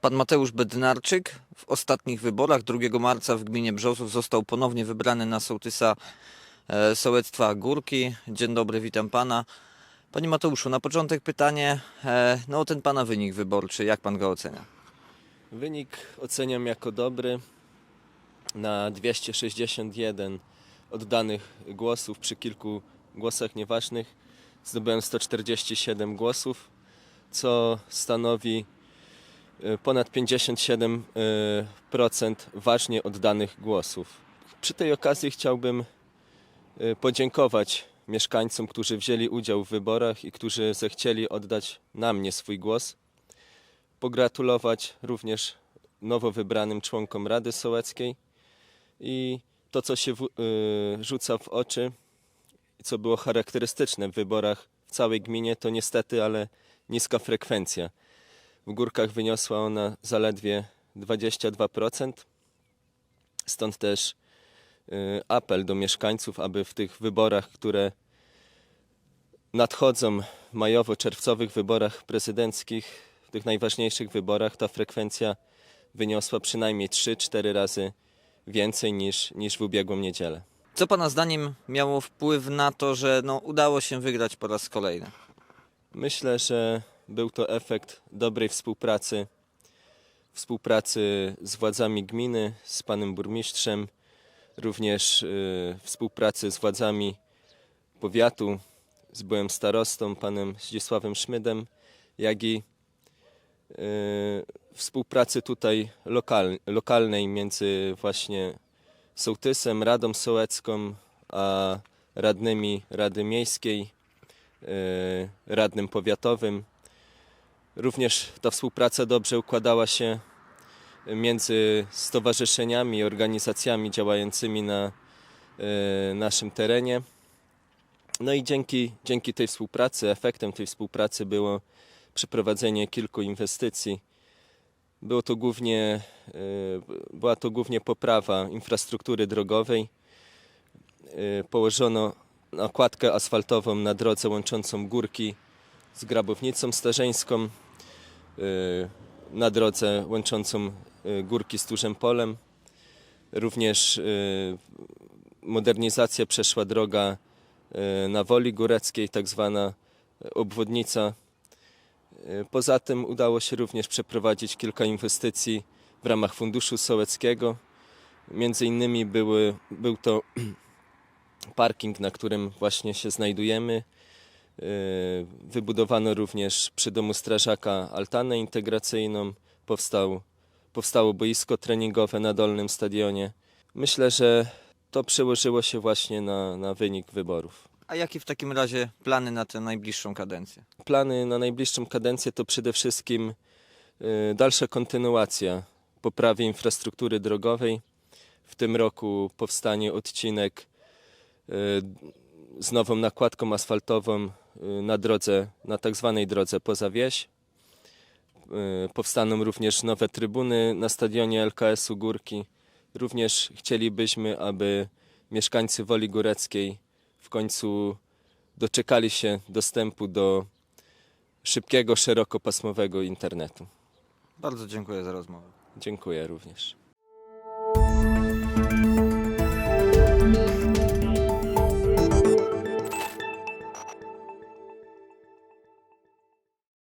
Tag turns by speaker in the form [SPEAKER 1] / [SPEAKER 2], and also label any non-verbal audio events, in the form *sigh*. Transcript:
[SPEAKER 1] Pan Mateusz Bednarczyk w ostatnich wyborach 2 marca w gminie Brzozów został ponownie wybrany na sołtysa e, sołectwa Górki. Dzień dobry, witam pana. Panie Mateuszu, na początek pytanie e, no, ten pana wynik wyborczy. Jak pan go ocenia?
[SPEAKER 2] Wynik oceniam jako dobry. Na 261 oddanych głosów przy kilku głosach nieważnych zdobyłem 147 głosów, co stanowi ponad 57% e, ważnie oddanych głosów. Przy tej okazji chciałbym e, podziękować mieszkańcom, którzy wzięli udział w wyborach i którzy zechcieli oddać na mnie swój głos pogratulować również nowo wybranym członkom Rady Sołeckiej i to, co się w, rzuca w oczy co było charakterystyczne w wyborach w całej gminie, to niestety, ale niska frekwencja. W górkach wyniosła ona zaledwie 22%. Stąd też y, apel do mieszkańców, aby w tych wyborach, które nadchodzą majowo-czerwcowych wyborach prezydenckich, w tych najważniejszych wyborach ta frekwencja wyniosła przynajmniej 3-4 razy więcej niż, niż w ubiegłą niedzielę.
[SPEAKER 1] Co pana zdaniem miało wpływ na to, że no, udało się wygrać po raz kolejny?
[SPEAKER 2] Myślę, że był to efekt dobrej współpracy, współpracy z władzami gminy, z panem burmistrzem, również y, współpracy z władzami powiatu, z byłym starostą, panem Zdzisławem Szmydem, jak i y, współpracy tutaj lokal, lokalnej między właśnie sołtysem, Radą Sołecką, a radnymi Rady Miejskiej, y, radnym powiatowym. Również ta współpraca dobrze układała się między stowarzyszeniami i organizacjami działającymi na y, naszym terenie. No i dzięki, dzięki tej współpracy, efektem tej współpracy było przeprowadzenie kilku inwestycji. Było to głównie, y, była to głównie poprawa infrastruktury drogowej. Y, Położono nakładkę asfaltową na drodze łączącą Górki z Grabownicą Starzeńską, na drodze łączącą y, Górki z Turzem Polem. Również y, modernizacja przeszła droga y, na Woli Góreckiej, tak zwana obwodnica. Y, Poza tym udało się również przeprowadzić kilka inwestycji w ramach Funduszu Sołeckiego. Między innymi były, był to *clears throat* parking, na którym właśnie się znajdujemy. Y, Wybudowano również przy domu strażaka altanę integracyjną. Powstał, powstało boisko treningowe na dolnym stadionie. Myślę, że to przełożyło się właśnie na, na wynik wyborów.
[SPEAKER 1] A jakie w takim razie plany na tę najbliższą kadencję?
[SPEAKER 2] Plany na najbliższą kadencję to przede wszystkim y, dalsza kontynuacja poprawy infrastruktury drogowej. W tym roku powstanie odcinek y, z nową nakładką asfaltową na drodze, na tak zwanej drodze poza wieś. Y, Powstaną również nowe trybuny na stadionie LKS-u Górki. Również chcielibyśmy, aby mieszkańcy Woli Góreckiej w końcu doczekali się dostępu do szybkiego, szerokopasmowego internetu.
[SPEAKER 1] Bardzo dziękuję za rozmowę.
[SPEAKER 2] Dziękuję również.